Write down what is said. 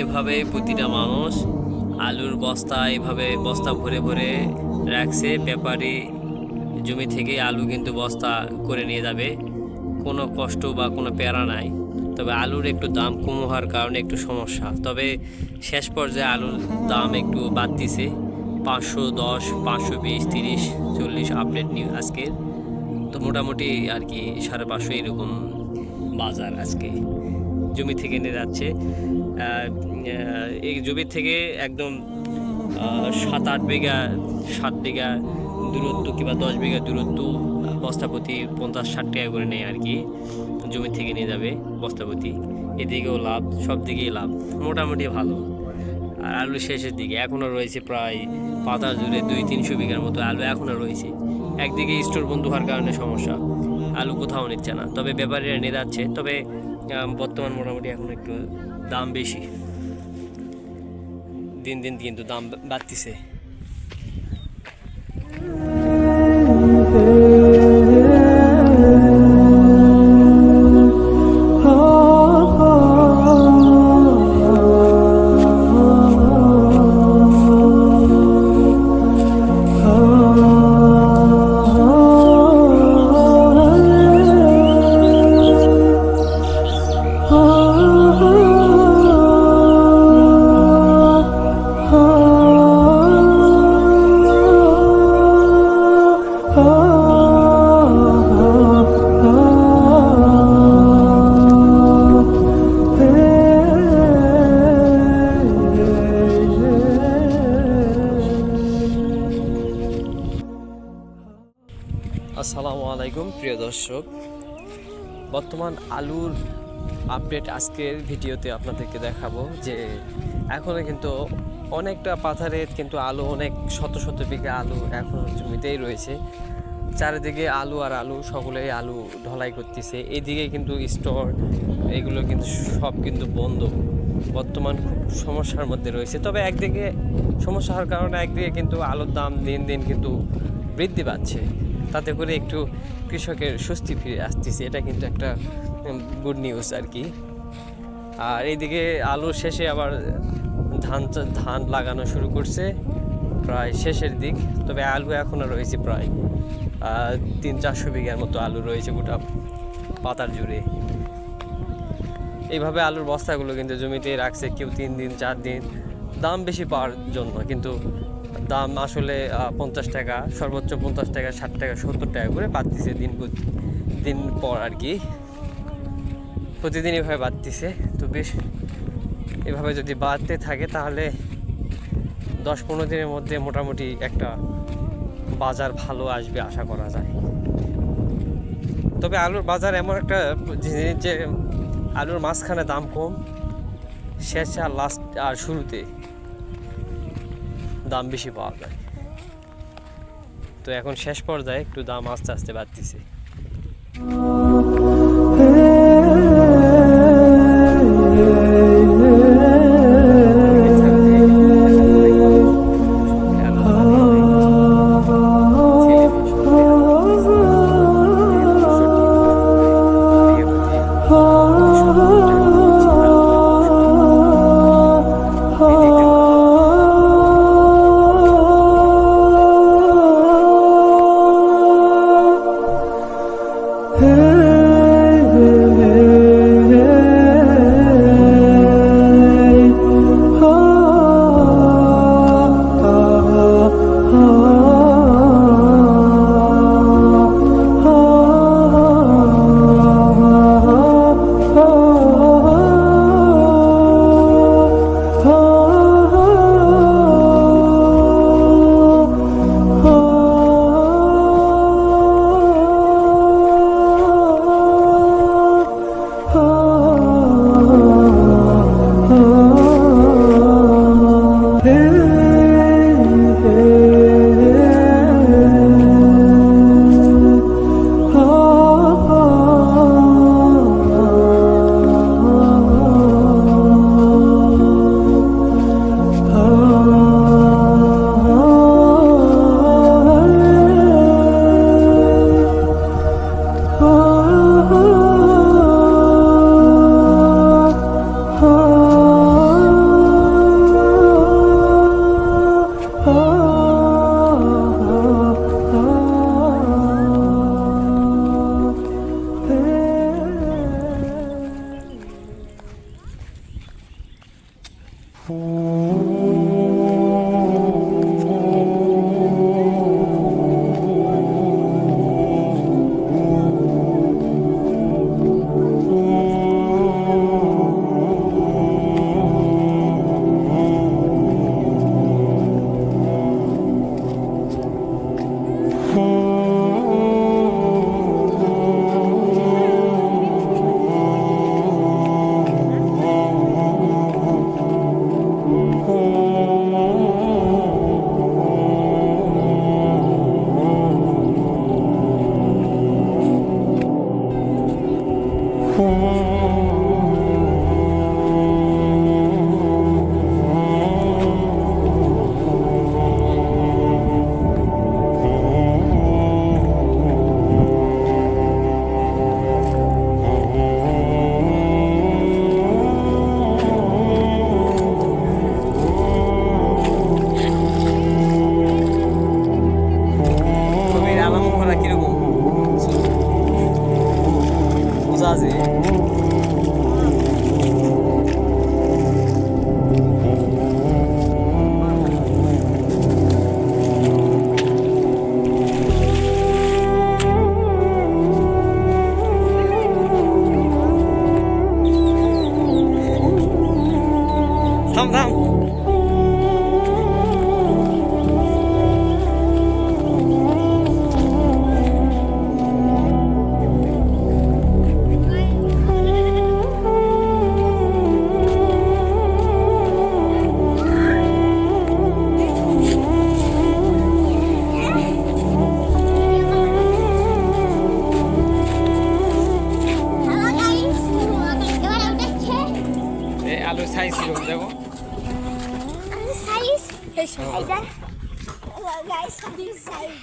এভাবে প্রতিটা মানুষ আলুর বস্তা, এভাবে বস্তা ভরে ভরে রাখছে ব্যাপারী জমি থেকে আলু কিন্তু বস্তা করে নিয়ে যাবে। কোনো কষ্ট বা কোনো প্যারা নাই। তবে আলুর একটু দাম কম হওয়ার কারণে একটু সমস্যা। তবে শেষ পর্যায়ে আলুর দাম একটু বাদ দিছে পাঁচশো দশ, পাঁচশো বিশ, তিরিশ, চল্লিশ আপডেট নিউ আজকে তো মোটামুটি আর কি সাড়ে পাঁচশো এরকম বাজার আজকে। জমি থেকে নিয়ে যাচ্ছে। এই জমি থেকে একদম সাত আট বিঘা, সাত বিঘা দূরত্ব কিংবা দশ বিঘা দূরত্ব বস্তাপতি পঞ্চাশ ষাট টাকা করে নেয় আর কি। জমি থেকে নিয়ে যাবে বস্তাপতি এদিকেও লাভ, সব দিকেই লাভ। মোটামুটি ভালো। আর আলু শেষের দিকে এখনও রয়েছে প্রায় পাতা জুড়ে দুই তিনশো বিঘার মতো আলু এখনও রয়েছে। একদিকে স্টোর বন্ধ হওয়ার কারণে সমস্যা। আলু কোথাও নিচ্ছে না। তবে ব্যাপারীরা নিয়ে যাচ্ছে। তবে বর্তমান মোটামুটি এখন একটু দাম বেশি। দিন দিন কিন্তু দাম বাড়তিছে। আসসালামু আলাইকুম, প্রিয় দর্শক। বর্তমান আলুর আপডেট আজকের ভিডিওতে আপনাদেরকে দেখাবো যে এখনও কিন্তু অনেকটা পাথারে কিন্তু আলু, অনেক শত শত বিঘা আলু এখন জমিতেই রয়েছে। চারিদিকে আলু আর আলু, সকলেই আলু ঢলাই করতেছে। এদিকে কিন্তু স্টোর এগুলো কিন্তু সব কিন্তু বন্ধ। বর্তমান খুব সমস্যার মধ্যে রয়েছে। তবে একদিকে সমস্যা হওয়ার কারণে একদিকে কিন্তু আলুর দাম দিন দিন কিন্তু বৃদ্ধি পাচ্ছে, তাতে করে একটু কৃষকের স্বস্তি ফিরে আসতেছে। এটা কিন্তু একটা গুড নিউজ আর কি। আর এইদিকে আলুর শেষে আবার ধান ধান লাগানো শুরু করছে, প্রায় শেষের দিক। তবে আলু এখনও রয়েছে প্রায় তিন চারশো বিঘার মতো আলু রয়েছে গোটা পাতার জুড়ে। এইভাবে আলুর বস্তাগুলো কিন্তু জমিতে রাখছে, কেউ তিন দিন, চার দিন, দাম বেশি পাওয়ার জন্য। কিন্তু দাম আসলে পঞ্চাশ টাকা, সর্বোচ্চ পঞ্চাশ টাকা, ষাট টাকা, সত্তর টাকা করে বাড়তিছে দিন দিন পর আর কি। প্রতিদিন এভাবে বাড়তিছে, তো বেশ, এভাবে যদি বাড়তে থাকে তাহলে দশ পনেরো দিনের মধ্যে মোটামুটি একটা বাজার ভালো আসবে আশা করা যায়। তবে আলুর বাজার এমন একটা জিনিস যে, আলুর মাঝখানে দাম কম, শেষে আর লাস্ট আর শুরুতে। দাম বেশি পাওয়া যায়। তো এখন শেষ পর্যায়ে একটু দাম আস্তে আস্তে বাড়তিছে। থাম থাম আলু সাইজ কীরকম দেখো size.